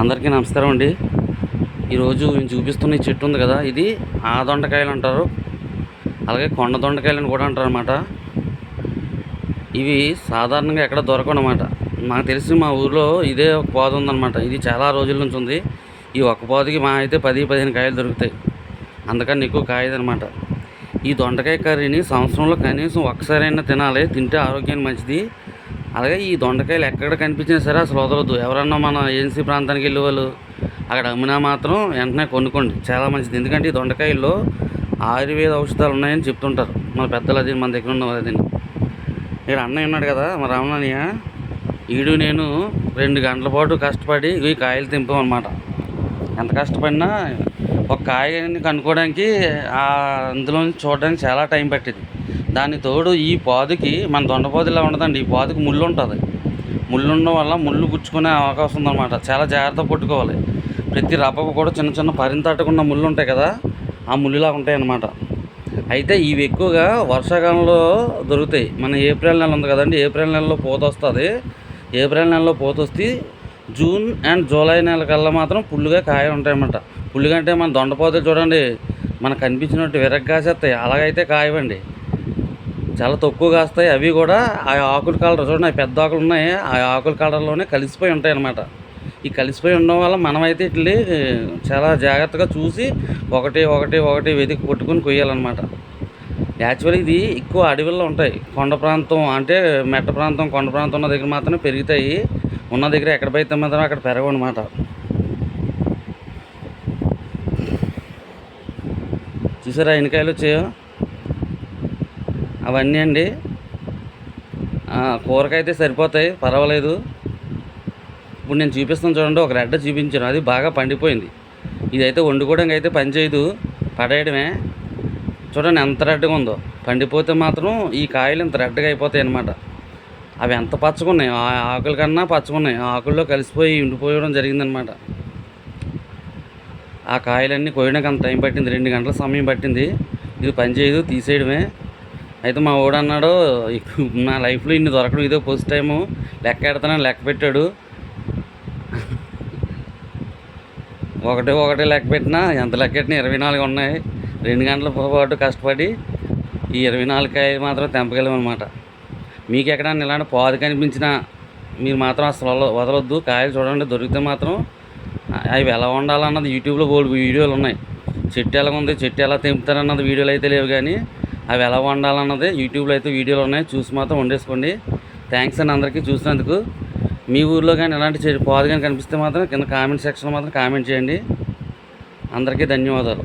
అందరికీ నమస్కారం అండి. ఈరోజు నేను చూపిస్తున్న ఈ చెట్టు ఉంది కదా ఇది ఆ దొండకాయలు అంటారు. అలాగే కొండ దొండకాయలు అని కూడా అంటారు అనమాట ఇవి సాధారణంగా ఎక్కడ దొరకవు అనమాట నాకు తెలిసి మా ఊర్లో ఇదే ఒక పాదు ఉందన్నమాట. ఇది చాలా రోజుల నుంచి ఉంది. ఈ ఒక్క పాదుకి మా అయితే పది పదిహేను కాయలు దొరుకుతాయి. అందుకని ఎక్కువ కాయదనమాట ఈ దొండకాయ కర్రీని సంవత్సరంలో కనీసం ఒక్కసారైనా తినాలి. తింటే ఆరోగ్యానికి మంచిది. అలాగే ఈ దొండకాయలు ఎక్కడ కనిపించినా సరే అసలు వదలదు ఎవరన్నా మన ఏజెన్సీ ప్రాంతానికి వెళ్ళే వాళ్ళు అక్కడ అమ్మినా మాత్రం వెంటనే కొనుక్కోండి. చాలా మంచిది. ఎందుకంటే ఈ దొండకాయల్లో ఆయుర్వేద ఔషధాలు ఉన్నాయని చెప్తుంటారు. మన పెద్దలు అది మన దగ్గర ఉన్న అది ఇక్కడ అన్నయ్య ఉన్నాడు కదా మా రామనాన్నయ్య. ఈడు నేను రెండు గంటల పాటు కష్టపడి ఇవి కాయలు తెంపామన్నమాట. ఎంత కష్టపడినా ఒక కాయని కనుక్కోవడానికి ఆ అందులో చూడడానికి చాలా టైం పట్టింది. దాని తోడు ఈ పాదుకి మన దొండపాదు ఇలా ఉండదండి. ఈ పాదుకి ముళ్ళు ఉంటుంది. ముళ్ళు ఉండడం వల్ల ముళ్ళు గుచ్చుకునే అవకాశం ఉందన్నమాట. చాలా జాగ్రత్త పట్టుకోవాలి. ప్రతి రబ్బకు కూడా చిన్న చిన్న పరింతట్టుకున్న ముళ్ళు ఉంటాయి కదా ఆ ముళ్ళులా ఉంటాయి అన్నమాట అయితే ఇవి ఎక్కువగా వర్షాకాలంలో దొరుకుతాయి. మన ఏప్రిల్ నెల ఉంది కదండి. ఏప్రిల్ నెలలో పూత వస్తుంది. ఏప్రిల్ నెలలో పూత వస్తే జూన్ అండ్ జూలై నెల కల్లా మాత్రం పుల్లుగా కాయ ఉంటాయన్నమాట. పులిగంటే మన దొండపోతే చూడండి మనకు కనిపించినట్టు విరగ్ కాసేస్తాయి. అలాగైతే కాయవండి. చాలా తక్కువ కాస్తాయి. అవి కూడా ఆ ఆకుల కలర్ చూడండి ఆ పెద్ద ఆకులు ఉన్నాయి. ఆ ఆకుల కలర్లోనే కలిసిపోయి ఉంటాయి అన్నమాట. ఈ కలిసిపోయి ఉండడం వల్ల మనమైతే ఇట్లీ చాలా జాగ్రత్తగా చూసి ఒకటి ఒకటి ఒకటి వెతికి పట్టుకుని కొయ్యాలన్నమాట. యాక్చువల్లీ ఇది ఎక్కువ అడవుల్లో ఉంటాయి. కొండ ప్రాంతం అంటే మెట్ట ప్రాంతం కొండ ప్రాంతం ఉన్న దగ్గర మాత్రమే పెరుగుతాయి. ఉన్న దగ్గర ఎక్కడ పైతే మాత్రం అక్కడ పెరగవు అనమాట చూసారా ఎన్నికాయలు వచ్చాయో? అవన్నీ అండి. కూరకైతే సరిపోతాయి పర్వాలేదు. ఇప్పుడు నేను చూపిస్తాను చూడండి ఒక రెడ్డ చూపించాను అది బాగా పండిపోయింది. ఇదైతే వండుకోవడానికి అయితే పని చేయదు పడేయడమే. చూడండి ఎంత రెడ్గా ఉందో. పండిపోతే మాత్రం ఈ కాయలు ఇంత రెడ్గా అయిపోతాయి అన్నమాట. అవి ఎంత పచ్చగున్నాయి ఆ ఆకుల కన్నా పచ్చగున్నాయి. ఆకుల్లో కలిసిపోయి ఉండిపోయడం జరిగిందనమాట ఆ కాయలన్నీ కోయడానికి అంత టైం పట్టింది రెండు గంటల సమయం పట్టింది. ఇది పని చేయదు తీసేయడమే. అయితే మా వాడు అన్నాడు నా లైఫ్లో ఇన్ని దొరకడం ఇదే ఫస్ట్ టైము. లెక్క ఎడతానని లెక్క పెట్టాడు. ఒకటి ఒకటి లెక్క పెట్టినా ఎంత లెక్క పెట్టినా ఇరవై నాలుగు ఉన్నాయి. రెండు గంటల పాటు కష్టపడి ఈ ఇరవై నాలుగు కాయలు మాత్రం తెంపగలం అనమాట మీకు ఎక్కడన్నా ఇలాంటి పాదు కనిపించినా మీరు మాత్రం అసలు వదలొద్దు. కాయలు చూడండి దొరికితే మాత్రం అవి ఎలా వండాలన్నది యూట్యూబ్లో బోల్డ్ వీడియోలు ఉన్నాయి. చెట్టు ఎలా ఉంది చెట్టు ఎలా తెంపుతారన్నది వీడియోలు అయితే లేవు కానీ అవి ఎలా వండాలన్నది యూట్యూబ్లో అయితే వీడియోలు ఉన్నాయి. చూసి మాత్రం వండేసుకోండి. థ్యాంక్స్ అండి అందరికీ చూసినందుకు. మీ ఊర్లో కానీ ఎలాంటి పాదు కానీ కనిపిస్తే మాత్రం కింద కామెంట్ సెక్షన్లో మాత్రం కామెంట్ చేయండి. అందరికీ ధన్యవాదాలు.